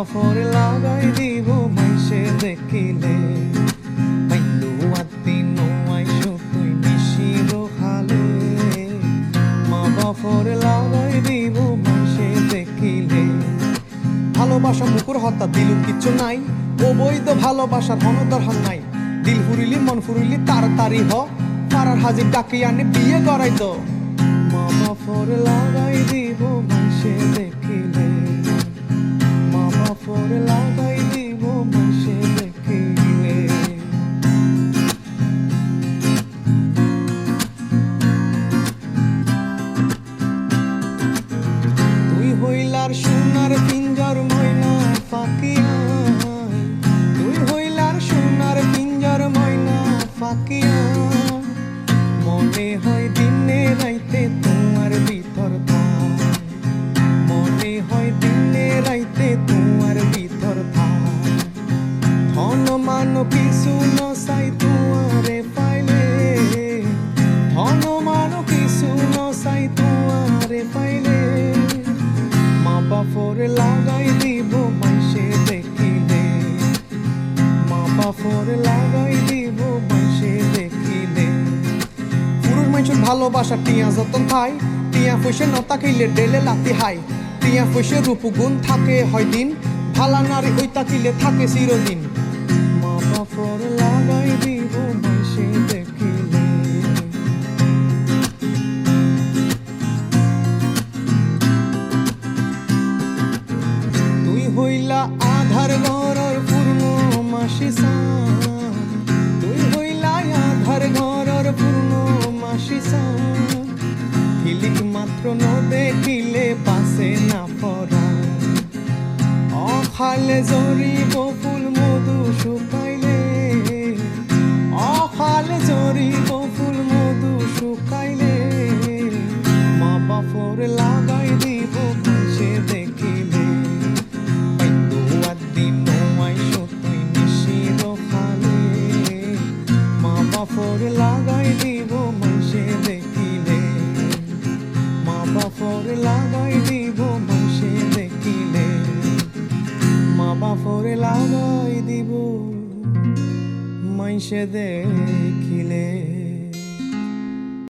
বাফরে লাগাই দিব মাইসে দেখিলে। পাইলো আত্মি নোয়াই তুই নিশির খালে মা বাফরে লাগাই দিব মাইসে দেখিলে। ভালোবাসা মুকুর হত্যা দিলু কিচ্ছু নাই। অবৈধ ভালোবাসার কোনো দরকার নাই। দিল ফুরিলি, মন ফুরিলি তাড়াতাড়ি হ। পাড়ার হাজির ডাকি আনি বিয়ে করাই তো মামা ফোর লাগাই হইলার সোনার পিঞ্জর ময়না ফাকিয়া তুই হইলার সোনার পিঞ্জর ময়না ফাকিয়া মনে হয় দিনে রাইতে তোমার ভিতর মনে হয় দিনে রাইতে তোমার ভিতর ধন মান কিছু নসাই তোমারে পাইলে। ধন মান কিছু নসাই তোমারে পাইলে। মা লাগাই দিব মাইসে দেখিলে মা বাপরে লাগাই দিব মাইসে দেখিলে পুরুষ মানুষের ভালোবাসা, টিয়া যতন থাই, টিয়া পয়সা নতা খাইলে ডেলে লাতি হাই। টিয়া পয়সা রূপ গুণ থাকে হয় দিন, ভালা নারী ওই তাকিলে থাকে চিরদিন। মা বাপর লাগাই দিব আধার ঘরর পূর্ণ মাসি তুই হইলা আধার ঘরর পূর্ণ মাসি হিলিক মাত্র ন দেখিলে জরিব ফুল বাপর লাগাই দিব সে দেখিলে। মা বাপর লাগাই দিব সে দেখিলে। মা বাপরে লাগাই দিব মাইসে দেখিলে।